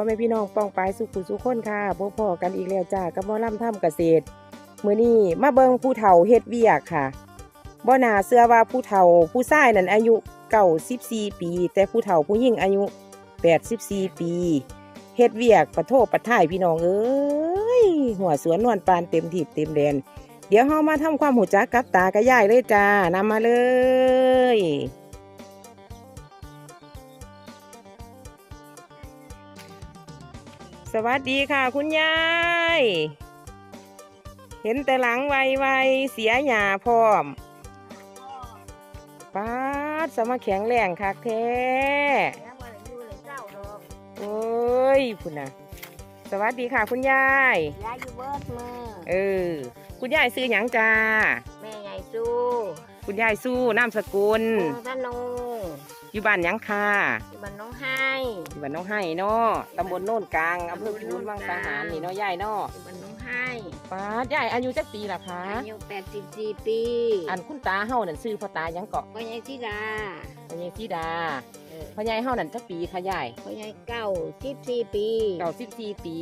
อแม่พี่น้องป้องปลายสุขุสุขคนค่ะพบพอกันอีกแล้วจ้ากับมอลำถ้ำเกษตรมื้อนี้มาเบิงผู้เฒ่าเฮ็ดเวียกค่ะบ่นาเชื่อว่าผู้เฒ่าผู้ชายนั้นอายุเก่า14ปี แต่ผู้เฒ่าผู้หญิงอายุ84ปีเฮ็ดเวียกปะโทษปะท่ายพี่น้องเอ้ยหัวสวนนวลปานเต็มทีบเต็มแดนเดี๋ยวเฮามาทำความหูจักกับตากระย่ายเลยจ้านำมาเลย สวัสดีค่ะคุณยาย เห็นแต่หลังไวๆเสียหยาพร้อมป้าดสมาแข็งแรงคักแท้แล้ววันอยู่เลยเจ้าดอกโอ้ยคุณนะสวัสดีค่ะคุณยาย ยายอยู่เบิดมือเออ คุณยายซื้อหยังจ้า แม่ใหญ่สู้คุณยายสู้นามสกุลพงธนูอยู่บ้านหยังค่ะ อยู่บ้านน้องไห้อยู่ บ้านน้องไห้เนาะตำบลโน่นกลางอำเภอพิบูลวังสาหารนี่เนาะยายเนาะอยู่บ้านน้องไห้ป้าดยายอายุจักปีล่ะคะอายุ84ปี อันคุณตาเฮานั่นซื้อพ่อตาหยังเกาะพ่อใหญ่ธิดาพ่อใหญ่สีดาเออพ่อใหญ่เฮานั่นจักปีค่ะยายพ่อใหญ่เก้า14ปีเก่าสิบสี่ปี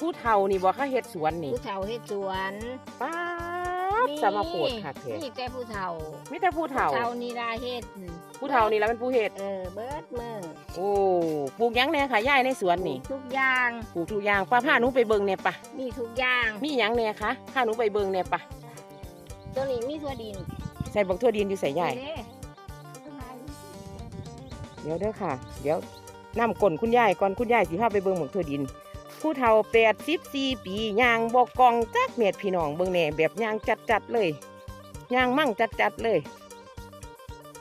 ผู้เฒ่านี่บ่เขาเฮ็ดสวนนี่ ผู้เฒ่าเฮ็ดสวนป้า ดสมาโพดค่ะแท้นี่แต่ผู้เฒ่ามีแต่ผู้เฒ่าผู้เฒ่านี่ล่ะเฮ็ดผู้เฒ่านี่แล้วเป็นผู้เฮ็ดเออเบิดมือโอ้ปลูกหยังแหน่ค่ะยายในสวนนี่ทุกอย่างปลูกทุกอย่างป้าพาหนูไปเบิ่งแหน่ปะมีทุกอย่างมีหยังแหน่คะพาหนูไปเบิ่งแหน่ปะตัวนี้มีทั่วดิน ใส่บักทั่วดินอยู่ใส่ใหญ่นี่เด้เดี๋ยวเด้อค่ะ เดี๋ยวน้ำก้นคุณยายก่อนคุณยายสิพาไปเบิ่งบักทั่วดิน ผู้เฒ่าแปดสิบสี่ปีย่างบอกกองจักเม็ดพี่น้องเบิ่งแหน่แบบย่างจัดจัดๆเลยย่างมั่งจัดจัดๆเลย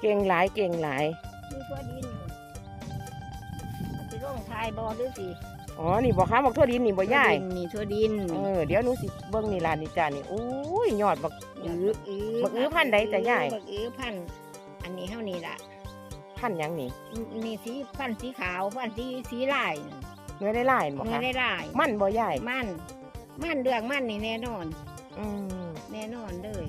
เก่งหลายเก่งหลายมีทั่วดินมันสิร่องทายบอหรือสิอ๋อ นี่บอกค่ะบักทั่วดินนี่บ่ยายทั่วดินนี่ทั่วดินเออเดี๋ยวหนูสิเบิ่งนี่ล่ะนี่จ้านี่โอ้ยยอดบักอื้ออื้บักอื้อพันธุ์ใดจ้ะยายบักอื้อพันธุ์อันนี้เท่านี้ล่ะพันหยังนี่นี่สีพันธุ์สีขาวพันธุ์สีสีลายน่ะ เนื้อได้หลายบ่เนื้อคะได้ลายมันบ่ยายมันมันเรื่องมันนี่แน่นอน อืมแน่นอนเลย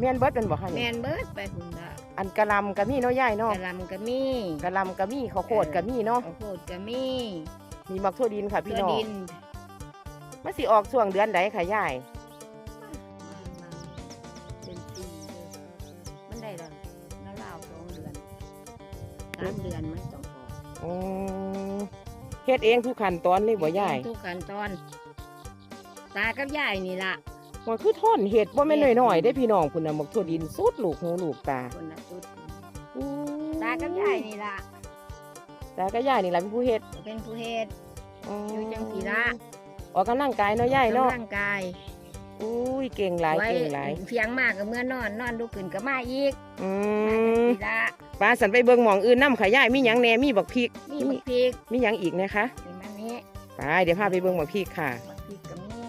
แม่นเบิดเป็นบ่คะแมนี่นเบิดไปคุณละอันกะหลำกะมีเนาะยายเนาะกะหลำก็มีกะหลำกะมีข้าวโพดกะมีเนาะข้าวโพดก็มีมีมักทั่วดินค่ะพี่ทั่วน้องดินมันสิออกช่วงเดือนใดค่ะยายเป็นปีเลยมันได้ละแล้วราวสองเดือนสามเดือนมันต้องออกอืม เฮ็ดเองทุกขั้นตอนเลยบ่ยายทุกขั้นตอน ตากับยายนี่ล่ะมันคือทนเฮ็ดบ่แม่นน้อยๆได้พี่น้องพุ่นน่ะมักทั่วดินสุดลูกหูลูกตาคนละจุดอืมตากับยายนี่ล่ะตากับยายนี่ล่ะเป็นผู้เฮ็ดเป็นผู้เฮ็ดมอยู่จังสีละออกกำลังกายเนาะยายเนาะร่างกายอุ้ยเก่งหลายไว้เก่งหลายเพียงมากกับเมื่อนอนนอนลุกขึ้นก็มาอีก อืมาจังมสีละปลาสันไปเบิ่งหม่องอื่นนํค่ะยายมีหยังแหน่มีบักพริกมีบักพริกมีหยังอีกนะคะมีมันนี้ไปเดี๋ยวพาไปเบิ่งบักพริกค่ะบักพริกก็มี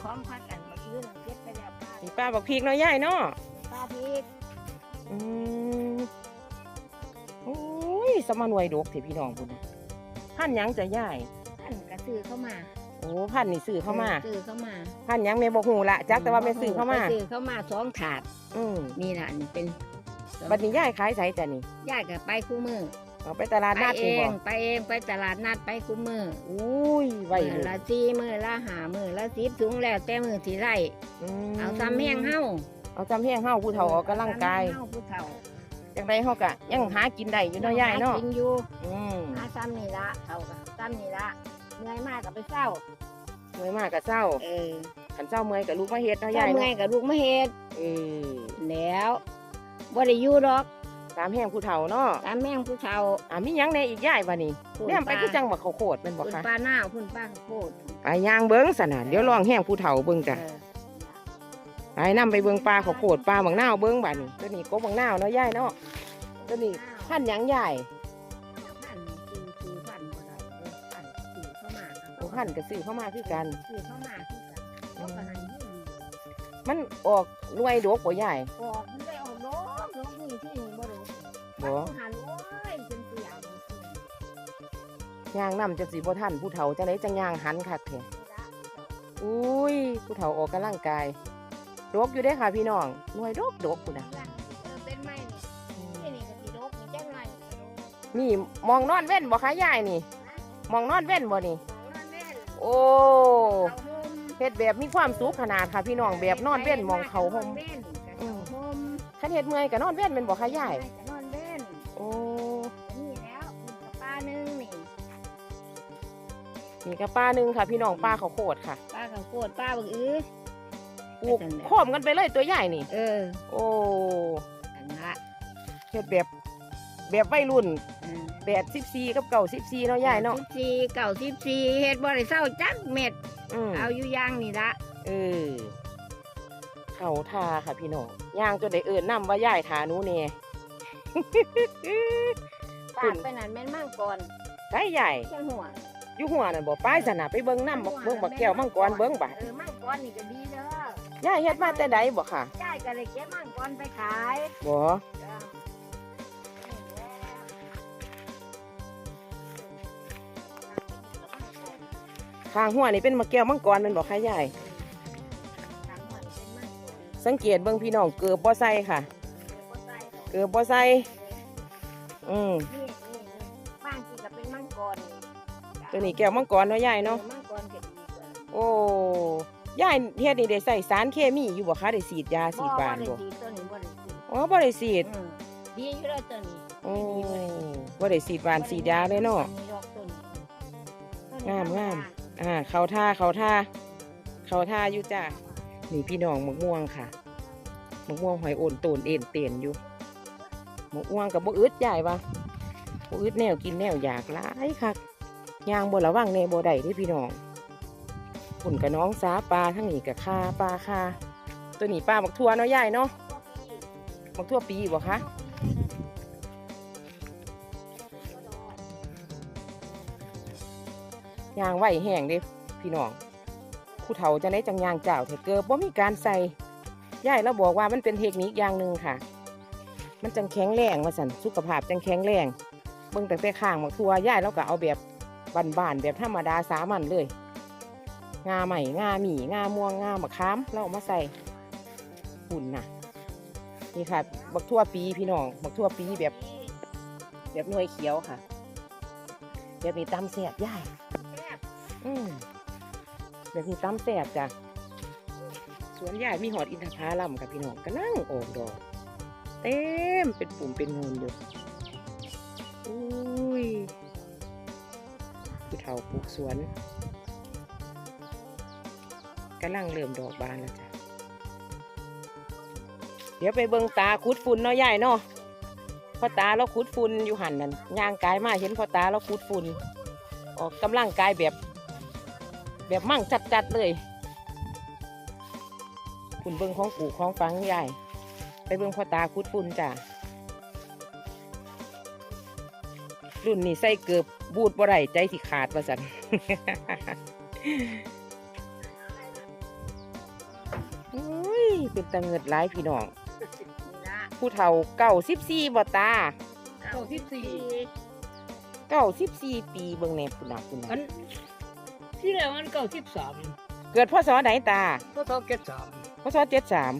พร้อมพักกันบักยืนเก็บไปแล้วป้านี่ป้าบักพริกเนาะยายเนาะป้าพริกอืมโอ้ยสมาหน่วยดกสิพี่น้องพุ่นน่ะพันหยังจะยายท่านก็ซื้อเข้ามา โอ้พันนี่ซื้อเข้ามาซื้อเข้ามาพันหยังแม่บ่ฮู้ละจักแต่ว่าแม่ซื้อเข้ามาไปซื้อเข้ามาสองถาด อืมนี่ล่ะนี่เป็นบัดนี้ยายขายไสจ้ะนี่ยายก็ไปคู่มือเอาไปตลาดไปนัดเอนี่บ่งไปเองไปตลาดนัดไปคู่มืออุ้ยไว้มืเลอยละสี่มือละหามือละสิบถุงแล้วแต่มือที่ไร่มเอาซ้ำแห้งเฮาเอาจำแห้งเฮาผู้เฒ่าออกกำลังกายเอผู้เฒ่าจังไดเฮาก็ยังหากินได้อยู่เนาะยายเนาะหกินอยู่อืมหาซ้ำนี่ละเฒ่าก็ซ้ำนี่ละ เหนื่อยมากก็ไปเศร้าเมื่อยมากก็เศร้าเออคันเศร้าเมื่อยก็ลุกมาเฮ็ดเนาะายเศร้ายเมื่อเนาะยกับลูกมาเฮ็ดเออแล้วบ่ได้อยู่ดอกตามแห้งผู้เฒ่าเนาะตามแม่งผู้เฒ่าอ่ามีหยังแหน่อีกยายบัดนี้พูดแม่นไปปลาคือจังบักข้าวโพดแม่นบ่คุณคะป้าหน้าวคุณป้าข้าวโพดไปย่างเบิ้งสนะเดี๋ยวลองแห้งผู้เฒ่าเบิ้งจ้ะเออไปนำไปเบิ้งปลาข้าวโพดปลาบางนาวเบิ้งบัดนี้ตัวนี้กบบางนาวเนาะยายเนาะตัวนี้พันหยังยาย พันก็ซื้อเข้ามาคือกัน คือเข้ามาคือกันเขาก็ให้ยืมมันออกหน่วยดกบ่ยายออกมันได้ออกดอกดอกนี่ที่นี่บ่ดอกบ่หันโอ้ยเป็นเสียวย่างนำจะสิบ่ทันผู้เฒ่าจังไดจังย่างหันคักแท้อุ้ยผู้เฒ่าออกกำลังกายดกอยู่เด้ค่ะพี่น้องหน่วยดกดกพุ่นน่ะเออเป็นไม้นี่นี่นี่ก็สิดอกนี่จังไรนี่มองนอนเว้นบ่คะยายนี่หมองนอนเว้นบ่นี่นอนเว้น โอ้เขาห่มเฮ็ดแบบมีความสุขขนาดค่ะพี่น้องแบบนอนเว้นหมองเขาห่มนอนเว้นกับอืเขามห่มคันเฮ็ดเมื่อยก็นอนเว้นแม่นบ่คะยายจะนอนเว้นโอ้นี่แล้วคุณกับป้านึงนี่นี่ก็ป้าหนึงค่ะ พี่น้องป้าเขาวโคตรค่ะ ป้าเขาโกรธป้าบอกเออปลูกโค้อมกันไปเลยตัวใหญ่นี่ เออ โอ้อันละเฮ็ดแบบแบบวัยรุ่นอืม แปดสิบสี่กับเก่าสิบสี่เนาะยายเนาะสิบสี่เก่าสิบสี่เฮ็ดบ่ได้เศร้าจักเม็ดอืมเอาอยู่ย่างนี่ละเออเขาทาค่ะพี่น้องย่างจนได้เอิญนำว่ายายทาหนูเน่ปากไปนั่นแม่นมั่งก่อนไก่ใหญ่เจ้าหัวอยู่หัวนั่นบ่ป้ายสนะไปเบิ่งน้ำบักเบิ่งบักแก้วมังกรเบิ่งบ่ะเออมั่งก่อนนี่ก็ดีเด้อยายเฮ็ดมาแต่ใดบ่ค่ะยายก็เลยเก็บมั่งก่อนไปขายบ่ จ้ะข้างหัวนี่เป็นมะแก้วมังกรแม่นบ่ค่ะยายทางหัวนี่เป็นมั่งก่อนสังเกตเบิ่งพี่น้องเกือบบ่ใส่ค่ะเดี๋ยวบ่ใส่ดอกเกือบบ่ใส่อืมนี่นี่นี่บ้างที่ก็เป็นมั่งก่อนนี่ตัวนี้แก้วมังกรเนาะยายเนาะออมั่งก่อนก็ดีกว่าโอ้ยายเฮ็ดนี่ได้ใส่สารเคมีอยู่บ่คะได้ฉีดยาฉีดบานบ่บ่ได้สีตัวนี้บ่ได้สีอ๋อบ่ได้ฉีดอืมดีอยู่แล้วตัวนี้โอ้บ่ได้ฉีดบานฉีดยาเลยเนาะอัดอกตัวนี้ตัวนี้งามงามธรรด อ่าเขาท่าเขาท่าเขาท่าอยู่จ้านี่พี่น้องมะม่วงค่ะมะม่วงหอยโอนโตนเอ็นเตียนอยู่มะม่วงกับบอึดใหญ่ปะบอึดแนวกินแนวอยากหลายคักย่างบ่ระวังแน่บ่ได้เด้พี่น้องฝุ่นกับน้องสาปลาทั้งนี้กับคาปลาคาตัวนี้ปลาบักทั่วเนาะยายเนาะบักทั่วปีบ่คะ ยางไหวแห้งเด้พี่น้อง ผู้เฒ่าจะได้จังยางเจ้าเถอะเกิบบ่มีการใส่ย่ายเราบอกว่ามันเป็นเทคนิคอย่างหนึ่งค่ะ มันจังแข็งแรงว่าสันสุขภาพจังแข็งแรงเบิ่งแต่แต่ข้างบักทั่วย่ายเราก็เอาแบบบานๆแบบธรรมดาสามัญเลย งาใหม่งาหมี่งาม่วงงามะขามเราเอามาใส่หุ่นน่ะนี่ค่ะบักทั่วปีพี่น้องบักทั่วปีแบบ แบบหน่วยเขียวค่ะแบบนี้ตำแสบย่าย แซ่บอืมแบบนี้ตำแสบจ้ะ สวนย่ายมีหอดอินทผลัมกับพี่น้องก็นั่งออกดอก เต็มเป็นปุ่มเป็นงูนอยู่อุ้ยผู้เฒ่าปลูกสวนกำลังเริ่มดอกบานแล้วจ้ะ เดี๋ยวไปเบิงตาคุดฝุ่นเนาะยายเนาะพ่อตาเราคุดฝุ่นอยู่หันนั่นย่างกายมาเห็นพ่อตาเราคุดฝุ่นออกกำลังกายแบบ แบบมั่งจัดๆเลยฝุ่นเบิงของกูของฟังยายไปเบิงพ่อตาคุดฝุ่นจ้ะรุ่นนี้ใส่เกือบบูดบ่ไรใจสิขาดว่าสันอุ้ยเป็นตะเงิดหลายพี่น้องนี่ละผู้เฒ่าเก้าสิบสี่บ่ตาเก้าสิบสี่เก้าสิบสี่ปีเบิ่งแหน่พุ่นน่ะพุ่นอัน่ะน ที่แล้วมันเก้าสิบสามเกิดพศไหนตาก็ต้องเก็ดสามพศเจ็ดสาม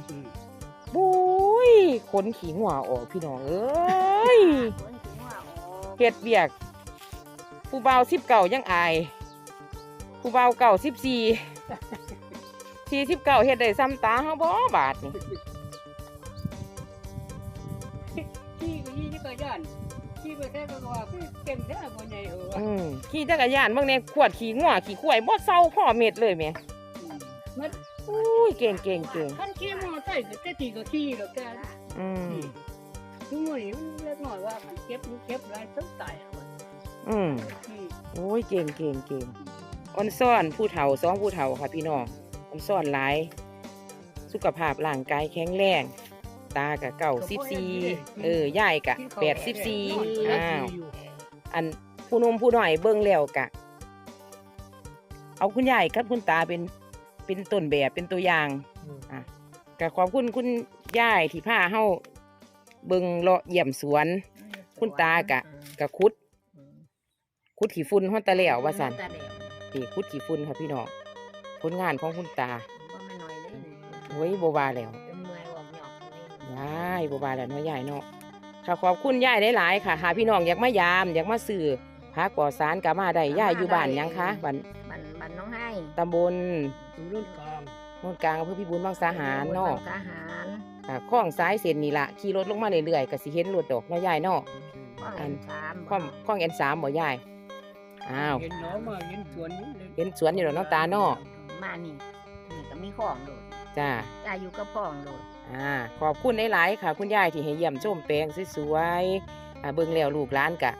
บุ้ยขนขี้หัวออกพี่น้องเอ้ยสวนถึงว่าออกเฮ็ดเบียก ผู้เบาสิบเก่ายังอาย ผู้เบาเก่าสิบสี่สี่สิบเก่าเฮ็ดได้ซ้ำตาเฮาบ่บาทนี่ แค่ก็ว่าคือเก่งแท้บ่ใหญ่เหรออืมขี่จักรยานบิ่งแหน่ยขวดขี้งัวขี้ควายบ่เซาพ่อเม็ดเลยแหม่มันอุ้ยเก่งเก่งเก่งคันขี่มอเตอร์ไซค์ก็แต่ทีก็ขี่แล้วแกอืมทุกมื้อนี้มันเล็กน้อยว่ามันเก็บมันเก็บหลายต้องตายอาอืมขี่โอ้ยเก่งเก่งเก่งอ่อนซ่อนผู้เฒ่าสองผู้เฒ่าค่ะพี่น้องอ่อนซ่อนหลาย สุขภาพร่างกายแข็งแรง ตากะเก่าสิบสี่เออย่ายกะแปดสิบสี่อ้าวอันผู้หนมผู้หน่อยเบิ่งแล้วกะ เอาคุณยายกับคุณตาเป็นเป็นต้นแบบเป็นตัวอย่างอะกะขอบคุณคุณยายที่พาเฮาเบิ่งเลาะเยี่ยมสวน คุณตากะกะคุด คุดขี้ฝุ่นฮอดตะแล้วว่าซั่นตาเดียวนี่คุดขี้ฝุ่นค่ะพี่น้องผลงานของคุณตาบ่แม่นน้อยเลยนี่โอ้ยบ่ว่าแล้ว เลยยายบ่ว่าแล้วเนาะยายเนาะค่ะขอบคุณยายหลายๆค่ะหาพี่น้องอยากมายามอยากมาซื้อพักปลอดสารก็มาได้ย่ายอยู่บ้านหยังคะบ้านบันบันน้องให้ตำบลอยู่รุ่นกลางโนนกลางอำเภอพิบูลบางสาหารเนาะทหารค่ะคล้องซ้ายเส้นนี่ละขี่รถลงมาเรื่อยๆก็สิเห็นรถดอกเนาะยายเนาะข้องอันสามคล้องคล้องเอ็นสามบ่ยายอ้าวเห็นหน้องมาเห็นสวนนี่เลยเห็นสวนอยู่ดอกน้ำตาเนาะมานี่นี่ก็มีของโดดจ้าจ้าอยู่กับของโดด อ่าขอบคุณหลายๆค่ะ คุณยายที่ให้เยี่ยมชมแปลงสวยๆอ่าเบิ่งแล้วลูกหลานกะ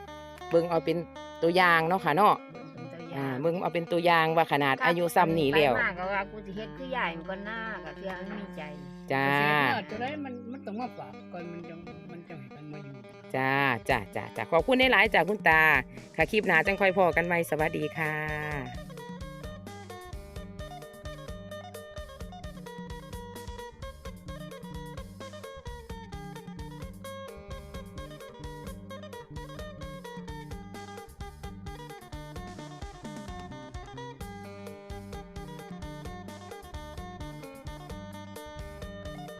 เบิ่งเอาเป็นตัวอย่างเนาะค่ะเนาะเบิ่งเป็นตัวออ่าย่างเบิ่งเอาเป็นตัวอย่างว่าขนาดอายุซ้ำนี่แล้วไปมากก็ว่ากูสิเฮ็ดคือใหญ่มันก็น่าก็เทื่อมันมีใจ จ้าตัวไรมันมันต้องมาฝากก่อนมันจะมันจะให้กันมาอยู่ จ้าจ้าจ้าจ้าขอบคุณหลายๆจากคุณตา ค่ะคลิปหน้าจังค่อยพอกันใหม่สวัสดีค่ะ